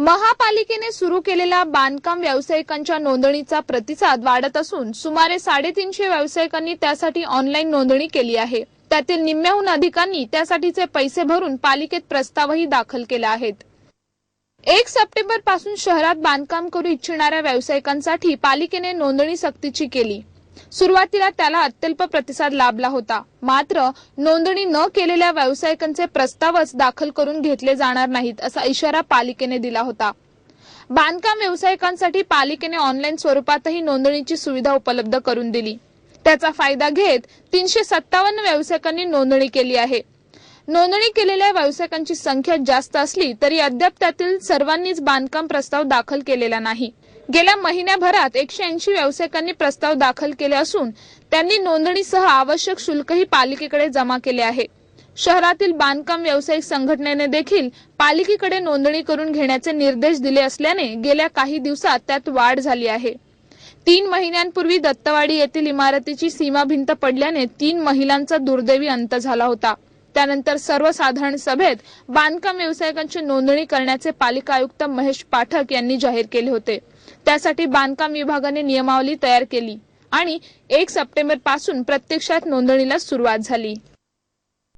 महापालिकेने सुरू केलेल्या बांधकाम व्यावसायिकांच्या नोंदणीचा प्रतिसाद वाढत असून सुमारे साडेतीनशे व्यावसायिकांनी त्यासाठी ऑनलाईन नोंदणी केली आहे. त्यातील निम्म्याहून अधिकांनी त्यासाठीचे पैसे भरून पालिकेत प्रस्तावही दाखल केला आहेत एक सप्टेंबरपासून शहरात बांधकाम करू इच्छिणाऱ्या व्यावसायिकांसाठी पालिकेने नोंदणी सक्तीची केली. सुरुवातीला त्याला अत्यल्प प्रतिसाद लाभला होता. मात्र नोंदणी न केलेल्या व्यावसायिकांचे प्रस्तावच दाखल करून घेतले जाणार नाहीत असा इशारा पालिकेने दिला होता. बांधकाम व्यावसायिकांसाठी पालिकेने ऑनलाईन स्वरूपातही नोंदणीची सुविधा उपलब्ध करून दिली. त्याचा फायदा घेत तीनशे सत्तावन्न व्यावसायिकांनी नोंदणी केली आहे. नोंदणी केलेल्या व्यावसायिकांची संख्या जास्त असली तरी अद्याप त्यातील सर्वांनीच बांधकाम प्रस्ताव दाखल केलेला नाही. गेल्या महिन्याभरात एकशे ऐंशी व्यावसायिकांनी प्रस्ताव दाखल केले असून त्यांनी नोंदणीसह आवश्यक शुल्कही पालिकेकडे जमा केले आहे. शहरातील बांधकाम व्यावसायिक संघटनेने देखील पालिकेकडे नोंदणी करून घेण्याचे निर्देश दिले असल्याने गेल्या काही दिवसात त्यात वाढ झाली आहे. तीन महिन्यांपूर्वी दत्तवाडी येथील इमारतीची सीमा भिंत पडल्याने तीन महिलांचा दुर्दैवी अंत झाला होता. त्यानंतर सर्वसाधारण सभेत बांधकाम व्यावसायिकांची नोंदणी करण्याचे पालिका आयुक्त महेश पाठक यांनी जाहीर केले होते. त्यासाठी बांधकाम विभागाने नियमावली तयार केली आणि एक सप्टेंबरपासून प्रत्यक्षात नोंदणीला सुरुवात झाली.